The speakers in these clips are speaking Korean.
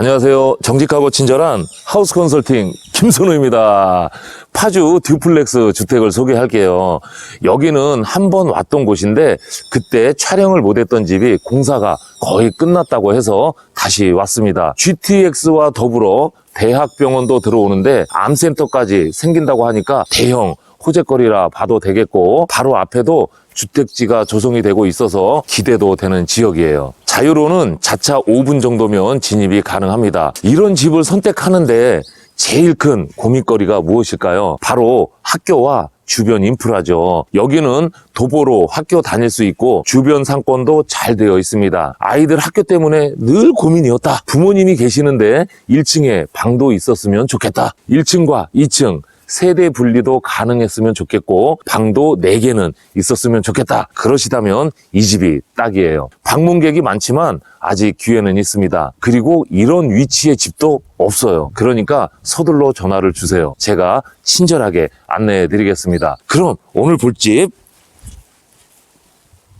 안녕하세요. 정직하고 친절한 하우스 컨설팅 김선우입니다. 파주 듀플렉스 주택을 소개할게요. 여기는 한 번 왔던 곳인데 그때 촬영을 못했던 집이 공사가 거의 끝났다고 해서 다시 왔습니다. GTX와 더불어 대학병원도 들어오는데 암센터까지 생긴다고 하니까 대형 호재거리라 봐도 되겠고 바로 앞에도 주택지가 조성이 되고 있어서 기대도 되는 지역이에요. 자유로는 자차 5분 정도면 진입이 가능합니다. 이런 집을 선택하는데 제일 큰 고민거리가 무엇일까요? 바로 학교와 주변 인프라죠. 여기는 도보로 학교 다닐 수 있고 주변 상권도 잘 되어 있습니다. 아이들 학교 때문에 늘 고민이었다. 부모님이 계시는데 1층에 방도 있었으면 좋겠다. 1층과 2층 세대 분리도 가능했으면 좋겠고 방도 4개는 있었으면 좋겠다. 그러시다면 이 집이 딱이에요. 방문객이 많지만 아직 기회는 있습니다. 그리고 이런 위치의 집도 없어요. 그러니까 서둘러 전화를 주세요. 제가 친절하게 안내해 드리겠습니다. 그럼 오늘 볼 집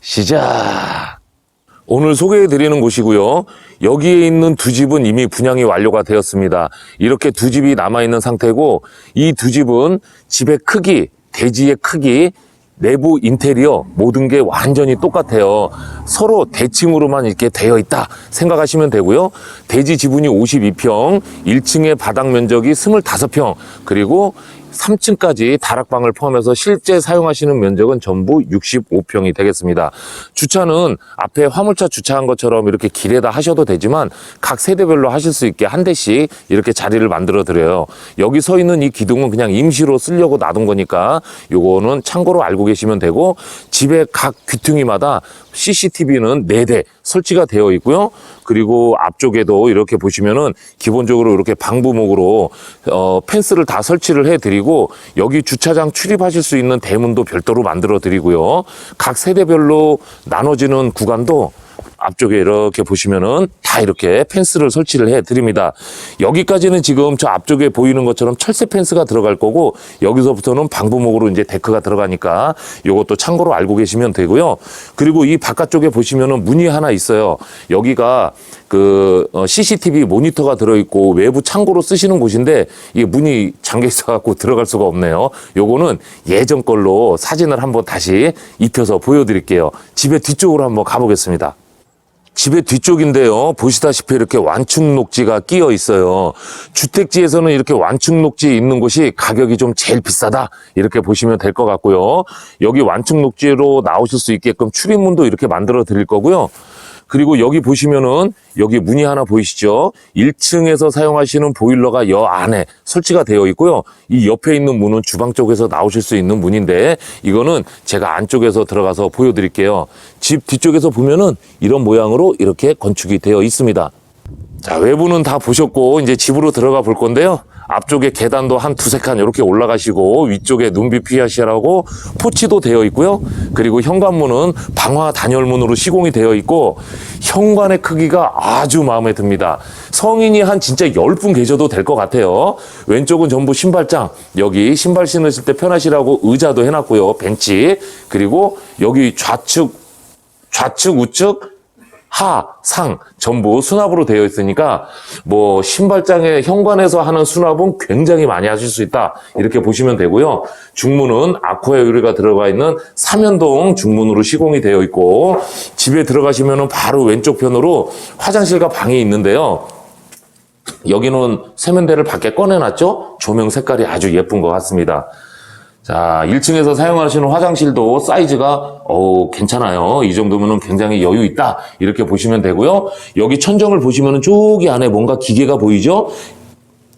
시작! 오늘 소개해 드리는 곳이고요. 여기에 있는 두 집은 이미 분양이 완료가 되었습니다. 이렇게 두 집이 남아 있는 상태고 이 두 집은 집의 크기, 대지의 크기, 내부 인테리어 모든 게 완전히 똑같아요. 서로 대칭으로만 이렇게 되어 있다 생각하시면 되고요. 대지 지분이 52평, 1층의 바닥 면적이 25평, 그리고 3층까지 다락방을 포함해서 실제 사용하시는 면적은 전부 65평이 되겠습니다. 주차는 앞에 화물차 주차한 것처럼 이렇게 길에다 하셔도 되지만 각 세대별로 하실 수 있게 한 대씩 이렇게 자리를 만들어 드려요. 여기 서 있는 이 기둥은 그냥 임시로 쓰려고 놔둔 거니까 요거는 참고로 알고 계시면 되고 집의 각 귀퉁이마다 CCTV는 4대 설치가 되어 있고요. 그리고 앞쪽에도 이렇게 보시면은 기본적으로 이렇게 방부목으로 어, 펜스를 다 설치를 해 드리고 여기 주차장 출입하실 수 있는 대문도 별도로 만들어 드리고요. 각 세대별로 나눠지는 구간도 앞쪽에 이렇게 보시면은 다 이렇게 펜스를 설치를 해 드립니다. 여기까지는 지금 저 앞쪽에 보이는 것처럼 철새 펜스가 들어갈 거고 여기서부터는 방부목으로 이제 데크가 들어가니까 요것도 참고로 알고 계시면 되고요. 그리고 이 바깥쪽에 보시면은 문이 하나 있어요. 여기가 그 어, CCTV 모니터가 들어있고 외부 창고로 쓰시는 곳인데 이게 문이 잠겨 있어갖고 들어갈 수가 없네요. 요거는 예전 걸로 사진을 한번 다시 입혀서 보여드릴게요. 집의 뒤쪽으로 한번 가보겠습니다. 집의 뒤쪽인데요. 보시다시피 이렇게 완충 녹지가 끼어 있어요. 주택지에서는 이렇게 완충 녹지 있는 곳이 가격이 좀 제일 비싸다. 이렇게 보시면 될 것 같고요. 여기 완충 녹지로 나오실 수 있게끔 출입문도 이렇게 만들어 드릴 거고요. 그리고 여기 보시면은 여기 문이 하나 보이시죠? 1층에서 사용하시는 보일러가 여 안에 설치가 되어 있고요. 이 옆에 있는 문은 주방 쪽에서 나오실 수 있는 문인데 이거는 제가 안쪽에서 들어가서 보여드릴게요. 집 뒤쪽에서 보면은 이런 모양으로 이렇게 건축이 되어 있습니다. 자, 외부는 다 보셨고 이제 집으로 들어가 볼 건데요. 앞쪽에 계단도 한 두세 칸 이렇게 올라가시고 위쪽에 눈비 피하시라고 포치도 되어 있고요. 그리고 현관문은 방화 단열문으로 시공이 되어 있고 현관의 크기가 아주 마음에 듭니다. 성인이 한 진짜 10분 계셔도 될 것 같아요. 왼쪽은 전부 신발장. 여기 신발 신으실 때 편하시라고 의자도 해놨고요. 벤치. 그리고 여기 좌측 좌측 우측 하, 상 전부 수납으로 되어 있으니까 뭐 신발장에 현관에서 하는 수납은 굉장히 많이 하실 수 있다 이렇게 보시면 되고요. 중문은 아쿠아 유리가 들어가 있는 삼연동 중문으로 시공이 되어 있고 집에 들어가시면은 바로 왼쪽 편으로 화장실과 방이 있는데요. 여기는 세면대를 밖에 꺼내놨죠? 조명 색깔이 아주 예쁜 것 같습니다. 자, 1층에서 사용하시는 화장실도 사이즈가 어 괜찮아요. 이 정도면은 굉장히 여유 있다. 이렇게 보시면 되고요. 여기 천정을 보시면은 저기 안에 뭔가 기계가 보이죠?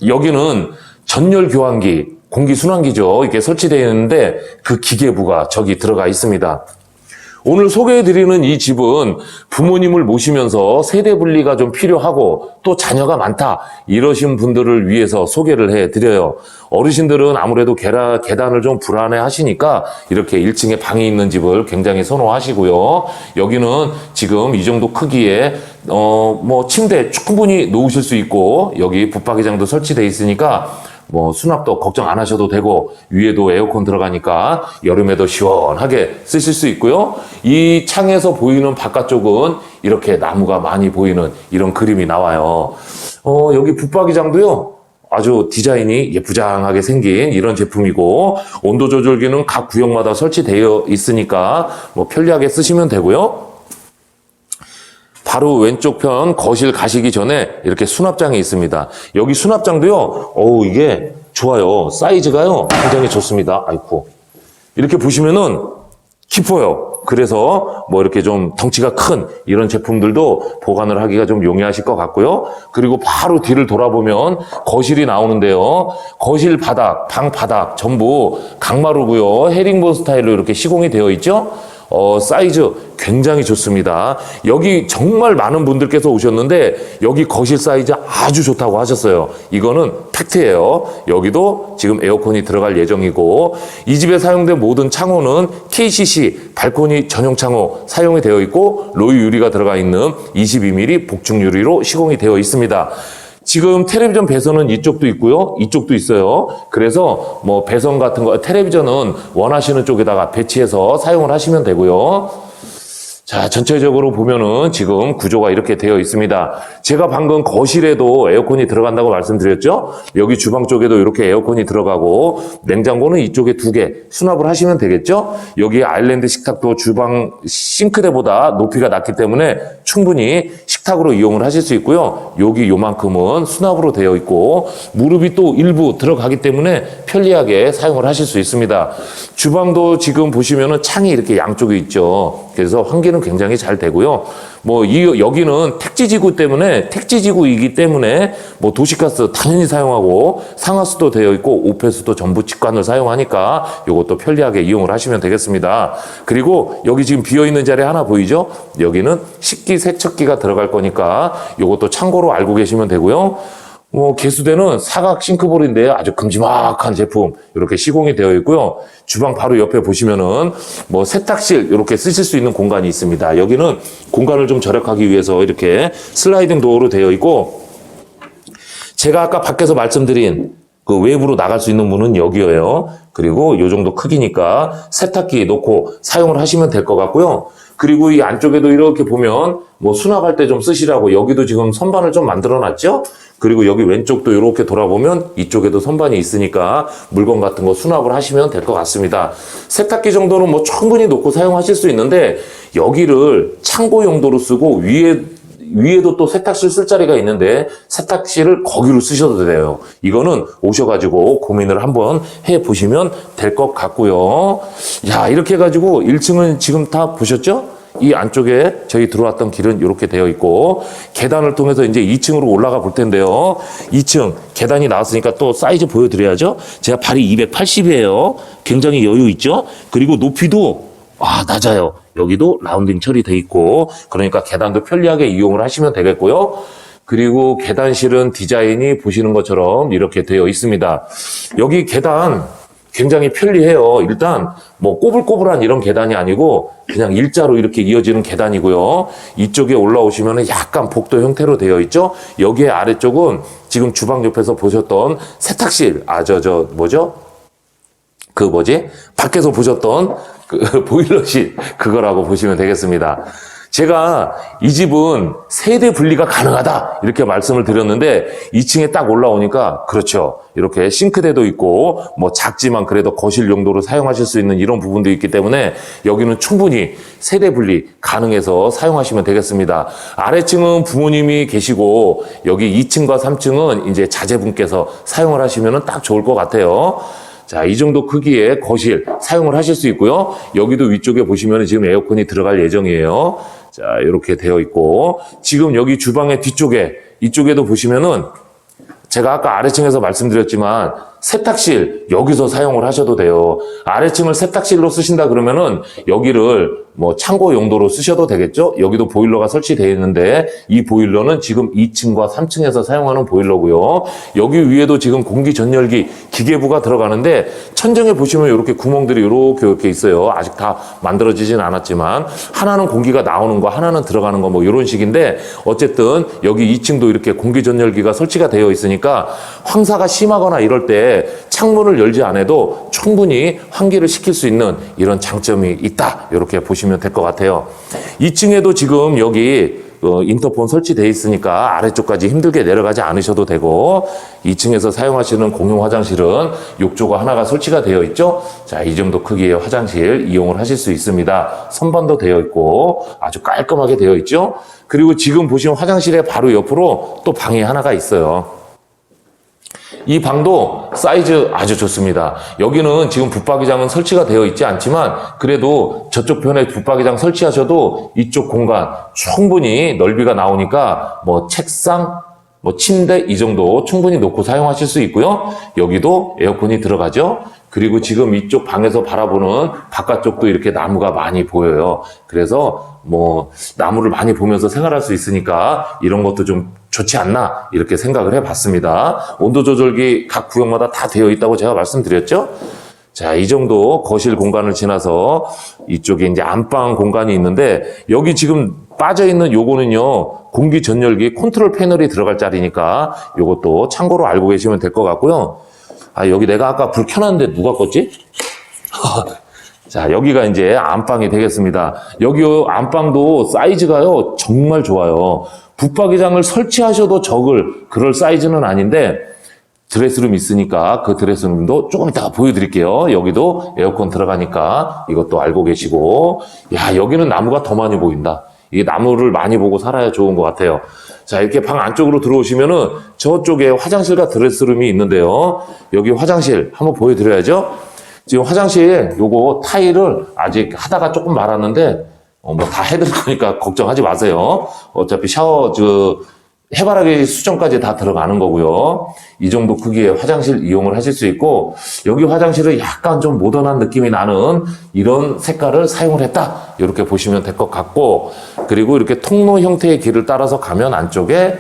여기는 전열 교환기, 공기 순환기죠. 이렇게 설치되어 있는데 그 기계부가 저기 들어가 있습니다. 오늘 소개해드리는 이 집은 부모님을 모시면서 세대 분리가 좀 필요하고 또 자녀가 많다 이러신 분들을 위해서 소개를 해드려요. 어르신들은 아무래도 계라, 계단을 좀 불안해 하시니까 이렇게 1층에 방이 있는 집을 굉장히 선호하시고요. 여기는 지금 이 정도 크기에 어, 뭐 침대 충분히 놓으실 수 있고 여기 붙박이장도 설치되어 있으니까 뭐 수납도 걱정 안 하셔도 되고 위에도 에어컨 들어가니까 여름에도 시원하게 쓰실 수 있고요. 이 창에서 보이는 바깥쪽은 이렇게 나무가 많이 보이는 이런 그림이 나와요. 어, 여기 붙박이장도요. 아주 디자인이 예쁘장하게 생긴 이런 제품이고 온도 조절기는 각 구역마다 설치되어 있으니까 뭐 편리하게 쓰시면 되고요. 바로 왼쪽 편 거실 가시기 전에 이렇게 수납장이 있습니다. 여기 수납장도요. 어우 이게 좋아요. 사이즈가요. 굉장히 좋습니다. 아이쿠. 이렇게 보시면은 깊어요. 그래서 뭐 이렇게 좀 덩치가 큰 이런 제품들도 보관을 하기가 좀 용이하실 것 같고요. 그리고 바로 뒤를 돌아보면 거실이 나오는데요. 거실 바닥, 방 바닥 전부 강마루고요. 헤링본 스타일로 이렇게 시공이 되어 있죠. 어, 사이즈 굉장히 좋습니다. 여기 정말 많은 분들께서 오셨는데 여기 거실 사이즈 아주 좋다고 하셨어요. 이거는 팩트예요. 여기도 지금 에어컨이 들어갈 예정이고 이 집에 사용된 모든 창호는 KCC 발코니 전용 창호 사용이 되어 있고 로이 유리가 들어가 있는 22mm 복중 유리로 시공이 되어 있습니다. 지금 텔레비전 배선은 이쪽도 있고요. 이쪽도 있어요. 그래서 뭐 배선 같은 거, 텔레비전은 원하시는 쪽에다가 배치해서 사용을 하시면 되고요. 자, 전체적으로 보면은 지금 구조가 이렇게 되어 있습니다. 제가 방금 거실에도 에어컨이 들어간다고 말씀드렸죠? 여기 주방 쪽에도 이렇게 에어컨이 들어가고, 냉장고는 이쪽에 두 개 수납을 하시면 되겠죠? 여기 아일랜드 식탁도 주방 싱크대보다 높이가 낮기 때문에 충분히 식탁으로 이용을 하실 수 있고요. 여기 요만큼은 수납으로 되어 있고, 무릎이 또 일부 들어가기 때문에 편리하게 사용을 하실 수 있습니다. 주방도 지금 보시면은 창이 이렇게 양쪽에 있죠. 그래서 환기는 굉장히 잘 되고요. 뭐, 이, 여기는 택지 지구 때문에, 택지 지구이기 때문에, 뭐, 도시가스 당연히 사용하고, 상하수도 되어 있고, 오페수도 전부 직관을 사용하니까, 이것도 편리하게 이용을 하시면 되겠습니다. 그리고 여기 지금 비어 있는 자리 하나 보이죠? 여기는 식기 세척기가 들어갈 거니까, 이것도 참고로 알고 계시면 되고요. 뭐 개수대는 사각 싱크볼인데 아주 큼지막한 제품 이렇게 시공이 되어 있고요. 주방 바로 옆에 보시면은 뭐 세탁실 이렇게 쓰실 수 있는 공간이 있습니다. 여기는 공간을 좀 절약하기 위해서 이렇게 슬라이딩 도어로 되어 있고 제가 아까 밖에서 말씀드린 그 외부로 나갈 수 있는 문은 여기예요. 그리고 요 정도 크기니까 세탁기 놓고 사용을 하시면 될 것 같고요. 그리고 이 안쪽에도 이렇게 보면 뭐 수납할 때 좀 쓰시라고 여기도 지금 선반을 좀 만들어 놨죠? 그리고 여기 왼쪽도 이렇게 돌아보면 이쪽에도 선반이 있으니까 물건 같은 거 수납을 하시면 될 것 같습니다. 세탁기 정도는 뭐 충분히 놓고 사용하실 수 있는데 여기를 창고 용도로 쓰고 위에 위에도 또 세탁실 쓸 자리가 있는데 세탁실을 거기로 쓰셔도 돼요. 이거는 오셔가지고 고민을 한번 해 보시면 될 것 같고요. 야 이렇게 해가지고 1층은 지금 다 보셨죠? 이 안쪽에 저희 들어왔던 길은 이렇게 되어 있고 계단을 통해서 이제 2층으로 올라가 볼 텐데요. 2층 계단이 나왔으니까 또 사이즈 보여드려야죠. 제가 발이 280이에요. 굉장히 여유 있죠. 그리고 높이도 아 낮아요. 여기도 라운딩 처리돼 있고 그러니까 계단도 편리하게 이용을 하시면 되겠고요. 그리고 계단실은 디자인이 보시는 것처럼 이렇게 되어 있습니다. 여기 계단 굉장히 편리해요. 일단 뭐 꼬불꼬불한 이런 계단이 아니고 그냥 일자로 이렇게 이어지는 계단이고요. 이쪽에 올라오시면 약간 복도 형태로 되어 있죠. 여기에 아래쪽은 지금 주방 옆에서 보셨던 세탁실, 아, 저, 저, 뭐죠? 그 뭐지? 밖에서 보셨던 그 보일러실 그거라고 보시면 되겠습니다. 제가 이 집은 세대 분리가 가능하다 이렇게 말씀을 드렸는데 2층에 딱 올라오니까 그렇죠. 이렇게 싱크대도 있고 뭐 작지만 그래도 거실 용도로 사용하실 수 있는 이런 부분도 있기 때문에 여기는 충분히 세대 분리 가능해서 사용하시면 되겠습니다. 아래층은 부모님이 계시고 여기 2층과 3층은 이제 자제분께서 사용을 하시면 딱 좋을 것 같아요. 자, 이 정도 크기의 거실 사용을 하실 수 있고요. 여기도 위쪽에 보시면 지금 에어컨이 들어갈 예정이에요. 자, 이렇게 되어 있고, 지금 여기 주방의 뒤쪽에, 이쪽에도 보시면은 제가 아까 아래층에서 말씀드렸지만 세탁실 여기서 사용을 하셔도 돼요. 아래층을 세탁실로 쓰신다 그러면은 여기를 뭐 창고 용도로 쓰셔도 되겠죠? 여기도 보일러가 설치되어 있는데 이 보일러는 지금 2층과 3층에서 사용하는 보일러고요. 여기 위에도 지금 공기 전열기 기계부가 들어가는데 천정에 보시면 이렇게 구멍들이 이렇게 이렇게 있어요. 아직 다 만들어지진 않았지만 하나는 공기가 나오는 거 하나는 들어가는 거 뭐 이런 식인데 어쨌든 여기 2층도 이렇게 공기 전열기가 설치가 되어 있으니까 황사가 심하거나 이럴 때 창문을 열지 않아도 충분히 환기를 시킬 수 있는 이런 장점이 있다. 이렇게 보시면 보시면 될 것 같아요. 2층에도 지금 여기 어, 인터폰 설치되어 있으니까 아래쪽까지 힘들게 내려가지 않으셔도 되고 2층에서 사용하시는 공용 화장실은 욕조가 하나가 설치가 되어 있죠. 자, 이 정도 크기의 화장실 이용을 하실 수 있습니다. 선반도 되어 있고 아주 깔끔하게 되어 있죠. 그리고 지금 보시면 화장실의 바로 옆으로 또 방이 하나가 있어요. 이 방도 사이즈 아주 좋습니다. 여기는 지금 붙박이장은 설치가 되어 있지 않지만 그래도 저쪽 편에 붙박이장 설치하셔도 이쪽 공간 충분히 넓이가 나오니까 뭐 책상, 뭐 침대 이 정도 충분히 놓고 사용하실 수 있고요. 여기도 에어컨이 들어가죠. 그리고 지금 이쪽 방에서 바라보는 바깥쪽도 이렇게 나무가 많이 보여요. 그래서 뭐 나무를 많이 보면서 생활할 수 있으니까 이런 것도 좀 좋지 않나 이렇게 생각을 해봤습니다. 온도 조절기 각 구역마다 다 되어 있다고 제가 말씀드렸죠. 자, 이 정도 거실 공간을 지나서 이쪽에 이제 안방 공간이 있는데 여기 지금 빠져 있는 요거는요 공기 전열기 컨트롤 패널이 들어갈 자리니까 요것도 참고로 알고 계시면 될 것 같고요. 아 여기 내가 아까 불 켜놨는데 누가 껐지? 자, 여기가 이제 안방이 되겠습니다. 여기 안방도 사이즈가요, 정말 좋아요. 붙박이장을 설치하셔도 적을 그럴 사이즈는 아닌데, 드레스룸 있으니까 그 드레스룸도 조금 이따가 보여드릴게요. 여기도 에어컨 들어가니까 이것도 알고 계시고, 야, 여기는 나무가 더 많이 보인다. 이게 나무를 많이 보고 살아야 좋은 것 같아요. 자, 이렇게 방 안쪽으로 들어오시면은 저쪽에 화장실과 드레스룸이 있는데요. 여기 화장실 한번 보여드려야죠. 지금 화장실 요거 타일을 아직 하다가 조금 말았는데 뭐다 해드릴 거니까 걱정하지 마세요. 어차피 샤워 저 해바라기 수정까지 다 들어가는 거고요. 이 정도 크기의 화장실 이용을 하실 수 있고 여기 화장실은 약간 좀 모던한 느낌이 나는 이런 색깔을 사용을 했다. 이렇게 보시면 될 것 같고 그리고 이렇게 통로 형태의 길을 따라서 가면 안쪽에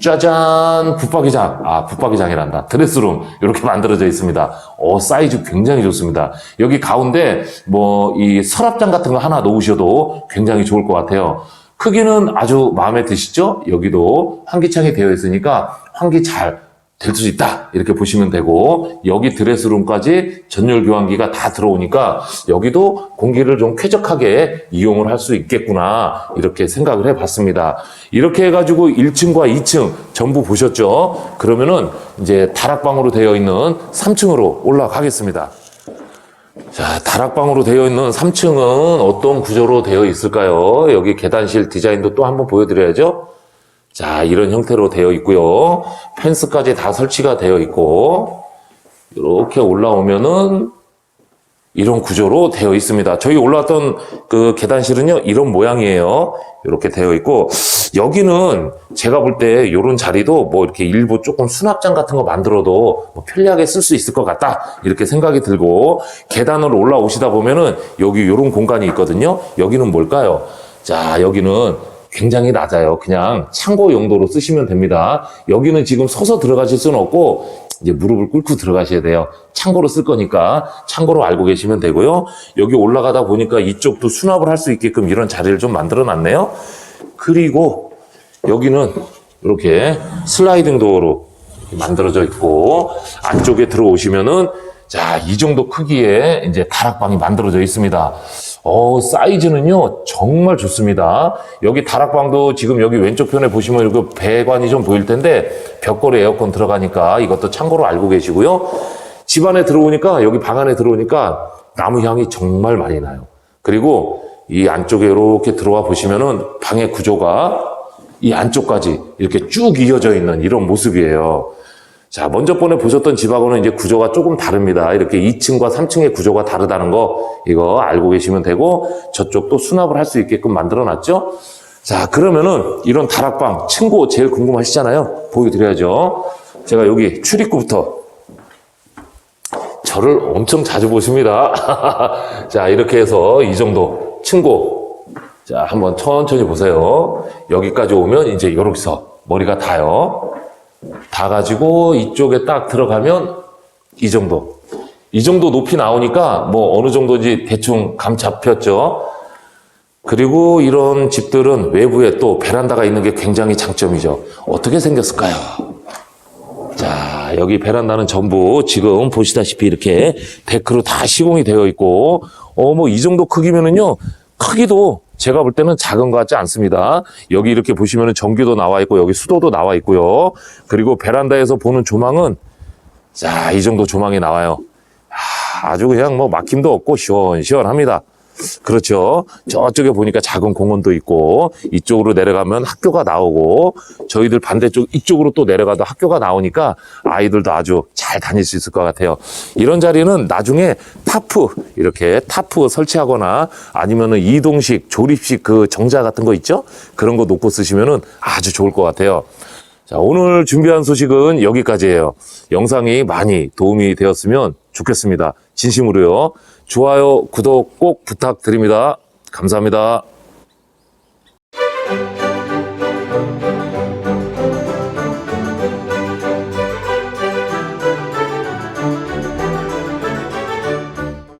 짜잔! 붙박이장. 아 붙박이장이란다. 드레스룸. 이렇게 만들어져 있습니다. 어 사이즈 굉장히 좋습니다. 여기 가운데 뭐 이 서랍장 같은 거 하나 놓으셔도 굉장히 좋을 것 같아요 크기는 아주 마음에 드시죠? 여기도 환기창이 되어 있으니까 환기 잘 될 수 있다. 이렇게 보시면 되고 여기 드레스룸까지 전열 교환기가 다 들어오니까 여기도 공기를 좀 쾌적하게 이용을 할 수 있겠구나 이렇게 생각을 해봤습니다. 이렇게 해가지고 1층과 2층 전부 보셨죠? 그러면은 이제 다락방으로 되어 있는 3층으로 올라가겠습니다 자, 다락방으로 되어 있는 3층은 어떤 구조로 되어 있을까요? 여기 계단실 디자인도 또 한번 보여드려야죠. 자, 이런 형태로 되어 있고요. 펜스까지 다 설치가 되어 있고, 이렇게 올라오면은 이런 구조로 되어 있습니다. 저희 올라왔던 그 계단실은요, 이런 모양이에요. 이렇게 되어 있고, 여기는 제가 볼 때 이런 자리도 뭐 이렇게 일부 조금 수납장 같은 거 만들어도 뭐 편리하게 쓸 수 있을 것 같다. 이렇게 생각이 들고, 계단으로 올라오시다 보면은 여기 이런 공간이 있거든요. 여기는 뭘까요? 자, 여기는 굉장히 낮아요. 그냥 창고 용도로 쓰시면 됩니다. 여기는 지금 서서 들어가실 수는 없고 이제 무릎을 꿇고 들어가셔야 돼요. 창고로 쓸 거니까 창고로 알고 계시면 되고요. 여기 올라가다 보니까 이쪽도 수납을 할 수 있게끔 이런 자리를 좀 만들어 놨네요. 그리고 여기는 이렇게 슬라이딩 도어로 만들어져 있고 안쪽에 들어오시면은 자, 이 정도 크기의 이제 다락방이 만들어져 있습니다. 어, 사이즈는요, 정말 좋습니다. 여기 다락방도 지금 여기 왼쪽 편에 보시면 이렇게 배관이 좀 보일 텐데, 벽걸이 에어컨 들어가니까 이것도 참고로 알고 계시고요. 집 안에 들어오니까, 여기 방 안에 들어오니까 나무 향이 정말 많이 나요. 그리고 이 안쪽에 이렇게 들어와 보시면은 방의 구조가 이 안쪽까지 이렇게 쭉 이어져 있는 이런 모습이에요. 자, 먼저 번에 보셨던 집하고는 이제 구조가 조금 다릅니다. 이렇게 2층과 3층의 구조가 다르다는 거, 이거 알고 계시면 되고, 저쪽도 수납을 할 수 있게끔 만들어 놨죠? 자, 그러면은 이런 다락방, 층고 제일 궁금하시잖아요? 보여드려야죠. 제가 여기 출입구부터 저를 엄청 자주 보십니다. 자, 이렇게 해서 이 정도 층고. 자, 한번 천천히 보세요. 여기까지 오면 이제 이렇게서 머리가 닿아요. 다 가지고 이쪽에 딱 들어가면 이 정도. 이 정도 높이 나오니까 뭐 어느 정도인지 대충 감 잡혔죠. 그리고 이런 집들은 외부에 또 베란다가 있는 게 굉장히 장점이죠. 어떻게 생겼을까요? 자, 자, 여기 베란다는 전부 지금 보시다시피 이렇게 데크로 다 시공이 되어 있고, 어, 뭐 이 정도 크기면은요, 크기도 제가 볼 때는 작은 것 같지 않습니다. 여기 이렇게 보시면은 전기도 나와 있고, 여기 수도도 나와 있고요. 그리고 베란다에서 보는 조망은, 자, 이 정도 조망이 나와요. 아, 아주 그냥 뭐 막힘도 없고 시원시원합니다. 그렇죠. 저쪽에 보니까 작은 공원도 있고 이쪽으로 내려가면 학교가 나오고 저희들 반대쪽 이쪽으로 또 내려가도 학교가 나오니까 아이들도 아주 잘 다닐 수 있을 것 같아요. 이런 자리는 나중에 타프 이렇게 타프 설치하거나 아니면은 이동식 조립식 그 정자 같은 거 있죠? 그런 거 놓고 쓰시면은 아주 좋을 것 같아요. 자, 오늘 준비한 소식은 여기까지예요. 영상이 많이 도움이 되었으면 좋겠습니다. 진심으로요. 좋아요, 구독 꼭 부탁드립니다. 감사합니다.